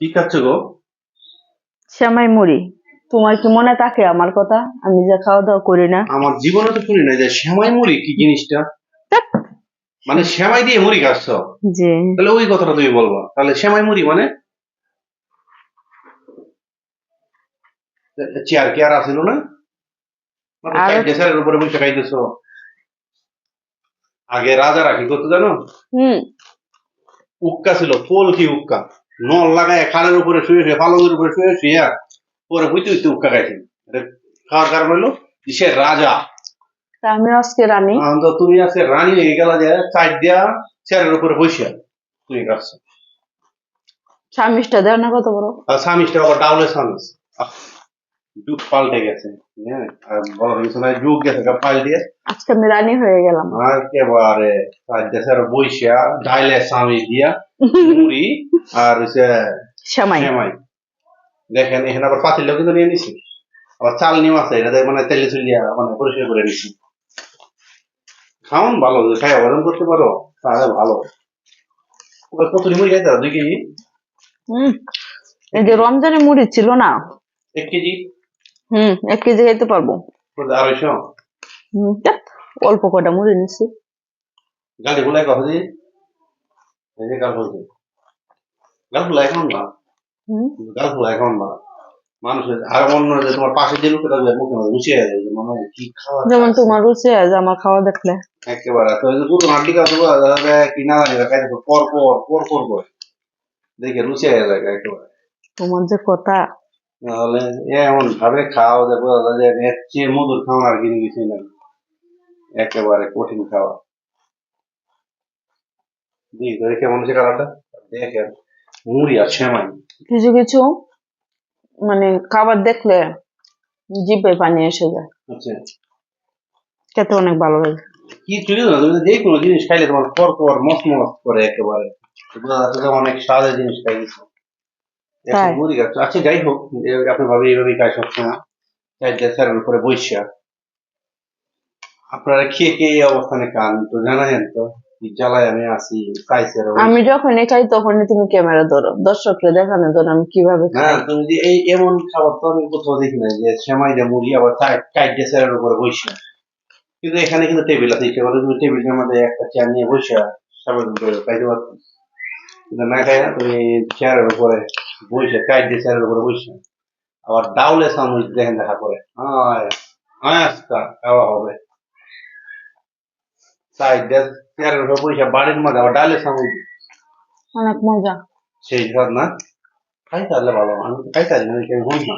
কি খাচ্ছ গো? শ্যামাই মুড়ি। তোমার কি মনে থাকে আমার কথা? আমি যে খাওয়া দাওয়া করি না। আমার জীবনে তো শুনি না যে শ্যামাই মুড়ি কি জিনিসটা? মানে শ্যামাই দিয়ে মুড়ি খাচ্ছ? যে তাহলে ওই কথাটা তুমি বলবা। তাহলে সেমাই মুড়ি মানে? চেয়ার কি আর আসিল না? উপরে বসে খাইতেছ। আগে রাজারা কি করতো জানো? হুম। উক্কা ছিল ফুল কি উক্কা? নল লাগায় খালের উপরে শুয়ে শুয়ে পালঙের উপরে শুয়ে শুয়ে পরে বুঝতে বুঝতে উক্কা খাইছেন খাওয়ার কারণ হলো সে রাজা। আমি আজকে রানী। তুমি আজকে রানী হয়ে গেলা যে চার দিয়া চেয়ারের উপরে বসিয়া তুমি কাটছো স্বামীটা দেও না কত বড়। স্বামীটা আবার ডাউলে স্বামী যুগ পাল্টে গেছে। হ্যাঁ আর কিছু নাই যুগ গেছে পাল্টে। আজকে আমি রানী হয়ে গেলাম। আর একেবারে চার দেশের বইসিয়া ডাইলে স্বামী দিয়া মুড়ি আর হচ্ছে শ্যামাই সেমাই। দেখেন এখানে আবার কিন্তু নিয়ে নিছি। আবার চাল আছে এটা মানে তেলে চুলিয়া মানে পরিষ্কার করে নিছি। খাওন ভালো খাই আবেদন করতে পারো তাহলে ভালো। মুড়ি খাইতে দুই কেজি? হুম। এই যে রমজানে মুড়ি ছিল না? এক কেজি? হুম এক কেজি খাইতে পারব। আড়াইশো? হুম, অল্প কটা মুড়ি নিছি। গালি গুলাই কথা দি এই যে গাল বলছে গাল ফুলা এখন না। হুম? গাল ফুলা এখন না। মানুষের আর অন্য যে তোমার পাশে যে লোকেরা যে মুখে রুচি যায় যে মনে কি খাওয়া যেমন তোমার রুচি আছে আমার খাওয়া দেখলে। একেবারে। তো যে কাজ কি না জানি পর পর পর পর করে। দেখে রুচি যায় একেবারে। তোমার যে কথা। এমন ভাবে খাওয়া যে বোঝা যায় যে এর চেয়ে মধুর খাওয়া আর কিছুই নাই। একেবারে কঠিন খাওয়া। দেখি তো কেমন হচ্ছে কালারটা। দেখেন। মুড়ি আর সেমাই। কিছু কিছু মানে খাবার দেখলে জিভে পানি এসে যায়। আচ্ছা। খেতে অনেক ভালো লাগে। কি চুরি না তুমি যে কোনো জিনিস খাইলে তোমার পর পর মস মস করে একেবারে। অনেক স্বাদের জিনিস খাইছে মুড়ি আচ্ছা যাই হোক আপনি ভাবে এইভাবেই খাই সবসময় চাই স্যারের উপরে বৈশা আপনারা খেয়ে খেয়ে এই অবস্থানে কান তো জানায়েন তো। আমি খাই তখনই তুমি ক্যামেরা ধরো। দর্শকরা দেখানোর জন্য আমি কীভাবে না তুমি যে এই এমন খাবার তো আমি কোথাও দেখি না যে মুড়ি আবার চাইট স্যারের উপরে বৈশা কিন্তু এখানে কিন্তু টেবিল আছে ইচ্ছে করলে তুমি টেবিলের মধ্যে একটা চেয়ার নিয়ে বৈশা সবাই খাইতে পারতো কিন্তু না খাই না তুমি চেয়ারের উপরে বসে দিয়ে চেয়ারের উপরে বসে। আবার ডাউলে সামুজ দেখেন দেখা করে। আস্তা খাওয়া হবে। চাইট দিয়ে চেয়ারের উপরে বসে বাড়ির মধ্যে আবার ডালে সামুজ অনেক মজা সেই স্বাদ না খাইতে পারলে ভালো আমি তো খাইতে পারি না কেন হই না